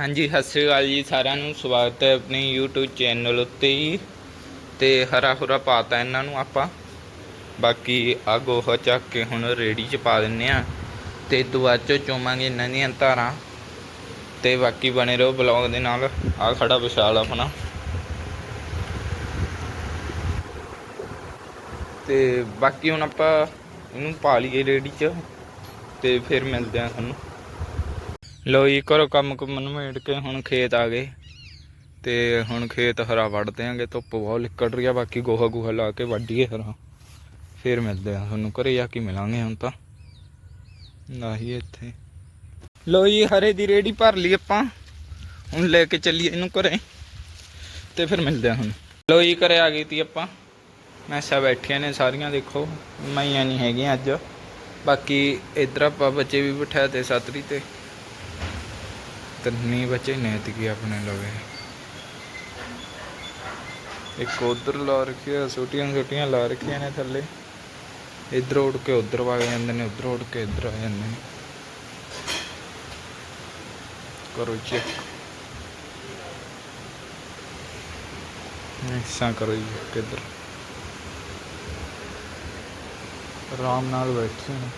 ਹਾਂਜੀ, ਸਤਿ ਸ਼੍ਰੀ ਅਕਾਲ ਜੀ ਸਾਰਿਆਂ ਨੂੰ। ਸਵਾਗਤ ਹੈ ਆਪਣੀ YouTube ਚੈਨਲ ਉੱਤੇ ਹੀ ਤੇ ਹਰਾ ਹੁਰਾ ਪਾਤਾ ਇਹਨਾਂ ਨੂੰ ਆਪਾਂ। ਬਾਕੀ ਆ ਗੋਹਾ ਚੱਕ ਕੇ ਹੁਣ ਰੇੜੀ 'ਚ ਪਾ ਦਿੰਨੇ ਆ। ਤੇ ਦੁਬਾਰਾ 'ਚੋਂ ਚੋਵਾਂਗੇ ਇਹਨਾਂ ਦੀਆਂ ਧਾਰਾਂ। ਤੇ ਬਾਕੀ ਬਣੇ ਰਹੋ ਬਲੌਗ ਦੇ ਨਾਲ। ਆ ਖੜਾ ਵਿਸ਼ਾਲ ਆਪਣਾ। ਤੇ ਬਾਕੀ ਹੁਣ ਆਪਾਂ ਇਹਨੂੰ ਪਾ ਲਈਏ ਰੇੜੀ 'ਚ। ਤੇ ਫਿਰ ਮਿਲਦੇ ਆ ਤੁਹਾਨੂੰ। ਲੋ ਜੀ ਕਰੋ ਕੰਮ ਕੁਮ ਨਿਬੇੜ ਕੇ ਹੁਣ ਖੇਤ ਆ ਗਏ। ਤੇ ਹੁਣ ਖੇਤ ਹਰਾ ਵੱਢ ਦਿਆਂਗੇ, ਧੁੱਪ ਬਹੁਤ ਨਿਕਲ ਰਹੀ ਆ, ਬਾਕੀ ਗੋਹਾ ਗੋਹਾ ਲਾ ਕੇ ਵੱਢੀਏ ਹਰਾ। ਫੇਰ ਮਿਲਦੇ ਆ ਤੁਹਾਨੂੰ, ਘਰੇ ਜਾ ਕੇ ਮਿਲਾਂਗੇ ਹੁਣ ਤਾਂ। ਨਾਹੀ ਇੱਥੇ। ਲੋ ਜੀ, ਹਰੇ ਦੀ ਰੇੜੀ ਭਰ ਲਈ ਆਪਾਂ। ਹੁਣ ਲੈ ਕੇ ਚੱਲੀਏ ਇਹਨੂੰ ਘਰੇ। ਤੇ ਫਿਰ ਮਿਲਦੇ ਆ ਹੁਣ। ਲੋ ਜੀ, ਘਰੇ ਆ ਗਈ ਤੀ ਆਪਾਂ। ਮੈਸਾਂ ਬੈਠੀਆਂ ਨੇ ਸਾਰੀਆਂ, ਦੇਖੋ। ਮਾਈਆਂ ਨਹੀਂ ਹੈਗੀਆਂ ਅੱਜ। ਬਾਕੀ ਇਧਰ ਆਪਾਂ ਬੱਚੇ ਵੀ ਬਿਠਾਏ ਤੇ ਸਤਰੀ ਤੇ। ਤਿੰਨੀ ਬੱਚੇ ਨੇ ਤੀਕੇ ਆਪਣੇ ਲਵੇ। ਇੱਕ ਲਾ ਰੱਖਿਆ, ਛੋਟੀਆਂ ਛੋਟੀਆਂ ਲਾ ਰੱਖੀਆਂ ਨੇ ਥੱਲੇ। ਇਧਰ ਉੱਡ ਕੇ ਉਧਰ ਵਗ ਜਾਂਦੇ ਨੇ, ਉਧਰ ਉੱਡ ਕੇ ਇਧਰ ਆ ਜਾਂਦੇ ਨੇ। ਕਰੋ ਚੈੱਕ ਐਸਾ ਕਰੋ ਜੀ ਕਿੱਧਰ ਆਰਾਮ ਨਾਲ ਬੈਠੇ ਨੇ।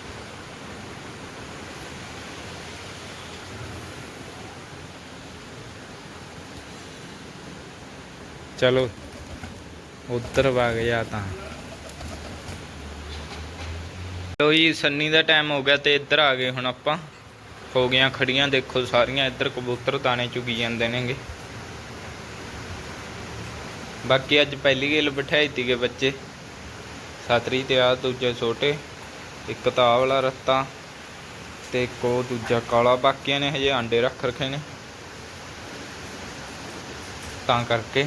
ਚਲੋ, ਉੱਧਰ ਵਗ ਗਿਆ ਤਾਂ। ਲੋ ਜੀ, ਸੰਨੀ ਦਾ ਟਾਈਮ ਹੋ ਗਿਆ ਤੇ ਇੱਧਰ ਆ ਗਏ ਹੁਣ ਆਪਾਂ। ਹੋ ਗਈਆਂ ਖੜੀਆਂ, ਦੇਖੋ ਸਾਰੀਆਂ, ਇੱਧਰ ਕਬੂਤਰ ਦਾਣੇ ਚੁਗੀ ਜਾਂਦੇ ਨੇਗੇ। ਬਾਕੀ ਅੱਜ ਪਹਿਲੀ ਗੇਲ ਬਿਠਾਈ ਤੀਗੇ ਬੱਚੇ। ਸਤਰੀ ਤੇ ਆ ਦੂਜੇ ਛੋਟੇ, ਇੱਕ ਤਾਂ ਆਹ ਵਾਲਾ ਰੱਤਾ ਤੇ ਇੱਕ ਉਹ ਦੂਜਾ ਕਾਲਾ, ਬਾਕੀਆਂ ਨੇ ਹਜੇ ਆਂਡੇ ਰੱਖ ਰੱਖੇ ਨੇ। ਤਾਂ ਕਰਕੇ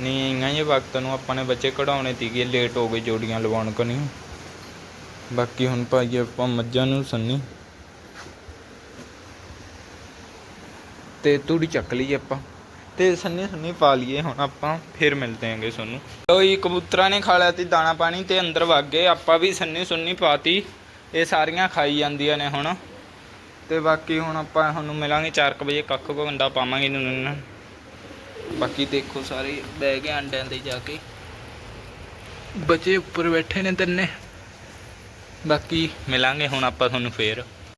ਨਹੀਂ, ਇੰਨਾ ਜੇ ਵਕਤ ਨੂੰ ਆਪਾਂ ਨੇ ਬੱਚੇ ਕਢਾਉਣੇ ਤੀਗੇ ਲੇਟ ਹੋ ਗਏ ਜੋੜੀਆਂ ਲਵਾਉਣ ਕਨੀ। ਬਾਕੀ ਹੁਣ ਭਾਈ ਆਪਾਂ ਮੱਝਾਂ ਨੂੰ ਸੰਨੀ। ਤੇ ਤੂੜੀ ਚੱਕ ਲਈ ਆਪਾਂ। ਤੇ ਸੰਨੀ ਸੰਨੀ ਪਾ ਲਈਏ ਹੁਣ ਆਪਾਂ, ਫਿਰ ਮਿਲਦੇ ਆਂਗੇ ਤੁਹਾਨੂੰ। ਲੋ ਜੀ, ਕਬੂਤਰਾਂ ਨੇ ਖਾ ਲਿਆ ਤੀ ਦਾਣਾ ਪਾਣੀ ਤੇ ਅੰਦਰ ਵਗ ਗਏ। ਆਪਾਂ ਵੀ ਸੰਨੀ, ਸੁੰਨੀ ਪਾਤੀ। ਇਹ ਸਾਰੀਆਂ ਖਾਈ ਜਾਂਦੀਆਂ ਨੇ ਹੁਣ। ਤੇ ਬਾਕੀ ਹੁਣ ਆਪਾਂ ਤੁਹਾਨੂੰ ਮਿਲਾਂਗੇ 4 ਵਜੇ ਕੱਖ ਬੰਦਾ ਪਾਵਾਂਗੇ। ਇਹਨਾਂ ਨੂੰ ਬਾਕੀ ਦੇਖੋ ਸਾਰੇ ਬਹਿ ਗਏ ਅੰਡਿਆਂ ਦੇ ਜਾ ਕੇ। ਬੱਚੇ ਉੱਪਰ ਬੈਠੇ ਨੇ ਤਿੰਨੇ। ਬਾਕੀ ਮਿਲਾਂਗੇ ਹੁਣ ਆਪਾਂ ਤੁਹਾਨੂੰ ਫੇਰ।